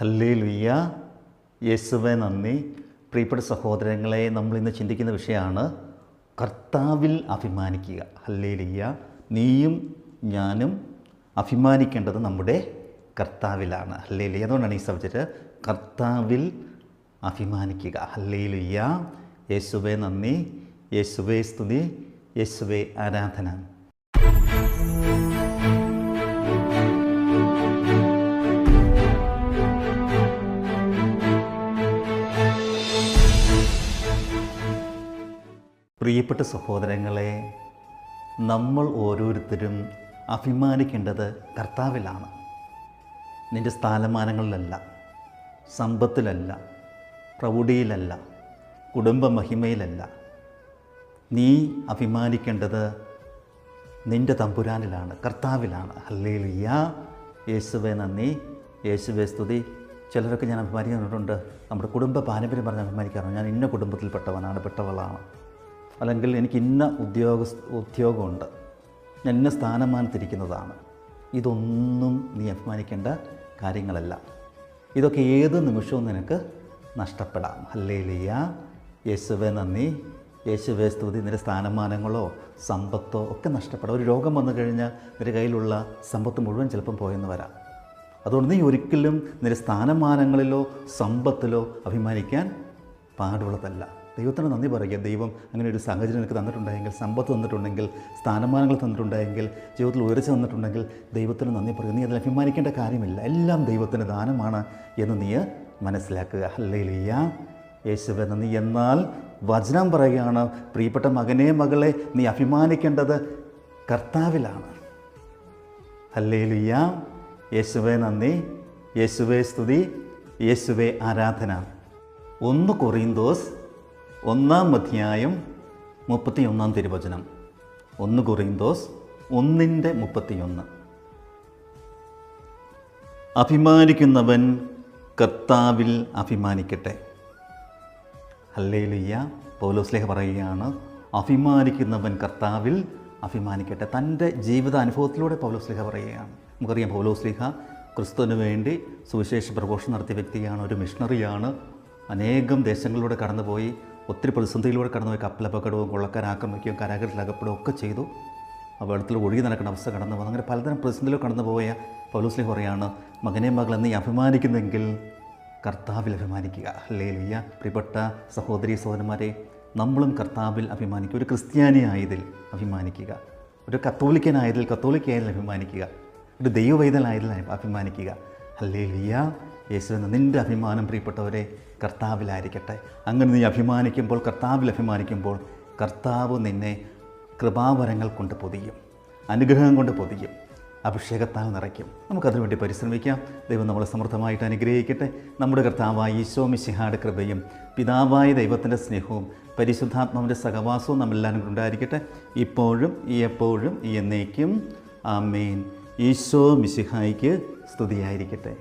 ഹല്ലേ ലുയ്യ യേശുവെ നന്ദി. പ്രിയപ്പെട്ട സഹോദരങ്ങളെ നമ്മൾ ഇന്ന് ചിന്തിക്കുന്ന വിഷയമാണ് കർത്താവിൽ അഭിമാനിക്കുക. ഹല്ലേ ലുയ്യ നീയും ഞാനും അഭിമാനിക്കേണ്ടത് നമ്മുടെ കർത്താവിലാണ്. ഹല്ലേ ലുയ്യ അതുകൊണ്ടാണ് ഈ സബ്ജക്റ്റ് കർത്താവിൽ അഭിമാനിക്കുക. ഹല്ലേ ലുയ്യ യേശുവെ നന്ദി. യേശുവെ സ്തുതി. യേശുവെ ആരാധന. പ്രിയപ്പെട്ട സഹോദരങ്ങളെ നമ്മൾ ഓരോരുത്തരും അഭിമാനിക്കേണ്ടത് കർത്താവിലാണ്. നിന്റെ സ്ഥാനമാനങ്ങളിലല്ല സമ്പത്തിലല്ല പ്രൗഢിയിലല്ല കുടുംബമഹിമയിലല്ല. നീ അഭിമാനിക്കേണ്ടത് നിന്റെ തമ്പുരാനിലാണ് കർത്താവിലാണ്. ഹല്ലേലിയ യേശുവെ നന്ദി. യേശുവെ സ്തുതി. ചിലരൊക്കെ ഞാൻ അഭിമാനിക്കുന്നുണ്ട്. നമ്മുടെ കുടുംബ പാരമ്പര്യം പറഞ്ഞ് അഭിമാനിക്കാറുണ്ട്. ഞാൻ ഇന്ന കുടുംബത്തിൽപ്പെട്ടവനാണ് പെട്ടവളാണ്. അല്ലെങ്കിൽ എനിക്ക് ഇന്ന ഉദ്യോഗ ഉദ്യോഗമുണ്ട്. ഞാൻ ഇന്ന സ്ഥാനമാനത്തിരിക്കുന്നതാണ്. ഇതൊന്നും നീ അഭിമാനിക്കേണ്ട കാര്യങ്ങളല്ല. ഇതൊക്കെ ഏത് നിമിഷവും നിനക്ക് നഷ്ടപ്പെടാം. ഹല്ലേലിയ. യേശുവെ നന്ദി. യേശുവെ സ്തുതി. നിന്റെ സ്ഥാനമാനങ്ങളോ സമ്പത്തോ ഒക്കെ നഷ്ടപ്പെടാം. ഒരു രോഗം വന്നു കഴിഞ്ഞാൽ നിന്റെ കയ്യിലുള്ള സമ്പത്ത് മുഴുവൻ ചിലപ്പം പോയെന്ന് വരാം. അതുകൊണ്ട് നീ ഒരിക്കലും നിന്റെ സ്ഥാനമാനങ്ങളിലോ സമ്പത്തിലോ അഭിമാനിക്കാൻ പാടുള്ളതല്ല. ദൈവത്തിന് നന്ദി പറയുക. ദൈവം അങ്ങനെ ഒരു സാഹചര്യം നിനക്ക് തന്നിട്ടുണ്ടെങ്കിൽ സമ്പത്ത് തന്നിട്ടുണ്ടെങ്കിൽ സ്ഥാനമാനങ്ങൾ തന്നിട്ടുണ്ടെങ്കിൽ ജീവിതത്തിൽ ഉയർച്ച തന്നിട്ടുണ്ടെങ്കിൽ ദൈവത്തിന് നന്ദി പറയുക. നീ അതിൽ അഭിമാനിക്കേണ്ട കാര്യമില്ല. എല്ലാം ദൈവത്തിന്റെ ദാനമാണ് എന്ന് നീ മനസ്സിലാക്കുക. ഹല്ലേലിയ യേശുവെ നന്ദി. എന്നാൽ വചനം പറയുകയാണ് പ്രിയപ്പെട്ട മകനെ മകളെ നീ അഭിമാനിക്കേണ്ടത് കർത്താവിലാണ്. ഹല്ലേലുയ്യ. യേശുവേ നന്ദി. യേശുവേ സ്തുതി. യേശുവേ ആരാധന. ഒന്ന് കൊറിന്തോസ് ഒന്നാം അധ്യായം മുപ്പത്തിയൊന്നാം തിരുവചനം. ഒന്ന് കൊറിന്തോസ് ഒന്നിന്റെ മുപ്പത്തിയൊന്ന്. അഭിമാനിക്കുന്നവൻ കർത്താവിൽ അഭിമാനിക്കട്ടെ. ഹല്ലേലുയ്യ. പൗലോസ്ലേഹ പറയുകയാണ് അഭിമാനിക്കുന്നവൻ കർത്താവിൽ അഭിമാനിക്കട്ടെ. തന്റെ ജീവിത അനുഭവത്തിലൂടെ പൗലോസ്ലിഹ പറയുകയാണ്. നമുക്കറിയാം പൗലോസ്ലിഹ ക്രിസ്തുവിന് വേണ്ടി സുവിശേഷ പ്രഘോഷം നടത്തിയ വ്യക്തിയാണ് ഒരു മിഷണറിയാണ് അനേകം ദേശങ്ങളിലൂടെ കടന്നുപോയി ഒത്തിരി പ്രതിസന്ധിയിലൂടെ കടന്നുപോയി കപ്പലപകടവും കൊള്ളക്കാർ ആക്രമിക്കുകയും കരാകരത്തിലകപ്പെടുകയും ഒക്കെ ചെയ്തു. ആ വെള്ളത്തിൽ ഒഴുകി നടക്കുന്ന അവസ്ഥ കടന്നു പോകുന്നു. അങ്ങനെ പലതരം പ്രതിസന്ധിയിലൂടെ കടന്നുപോയ പൗലൂസ്ലി പറയാണ് മകനെ മകൾ നീ അഭിമാനിക്കുന്നെങ്കിൽ കർത്താവിൽ അഭിമാനിക്കുക. അല്ലേ ലിയ പ്രിയപ്പെട്ട സഹോദരി സഹോദരന്മാരെ നമ്മളും കർത്താവിൽ അഭിമാനിക്കുക. ഒരു ക്രിസ്ത്യാനിയായതിൽ അഭിമാനിക്കുക. ഒരു കത്തോലിക്കനായതിൽ കത്തോലിക്കയായതിൽ അഭിമാനിക്കുക. ഒരു ദൈവവൈദനായതിൽ അഭിമാനിക്കുക. അല്ലേ ലുയ്യ യേശുവിന് നിന്റെ അഭിമാനം പ്രിയപ്പെട്ടവരെ കർത്താവിലായിരിക്കട്ടെ. അങ്ങനെ നീ അഭിമാനിക്കുമ്പോൾ കർത്താവിൽ അഭിമാനിക്കുമ്പോൾ കർത്താവ് നിന്നെ കൃപാവരങ്ങൾ കൊണ്ട് പൊതിയും അനുഗ്രഹം കൊണ്ട് പൊതിയും അഭിഷേകത്താൽ നിറയ്ക്കും. നമുക്കതിനു വേണ്ടി പരിശ്രമിക്കാം. ദൈവം നമ്മളെ സമൃദ്ധമായിട്ട് അനുഗ്രഹിക്കട്ടെ. നമ്മുടെ കർത്താവായ ഈശോ മിശിഹാട് കൃപയും പിതാവായ ദൈവത്തിന്റെ സ്നേഹവും പരിശുദ്ധാത്മാവിന്റെ സഹവാസവും നമ്മളെല്ലാവരും ഉണ്ടായിരിക്കട്ടെ. ഇപ്പോഴും ഈ എപ്പോഴും ഈ എന്നേക്കും. ആമേൻ. ഈശോ മിശിഹായിക്ക് സ്തുതിയായിരിക്കട്ടെ.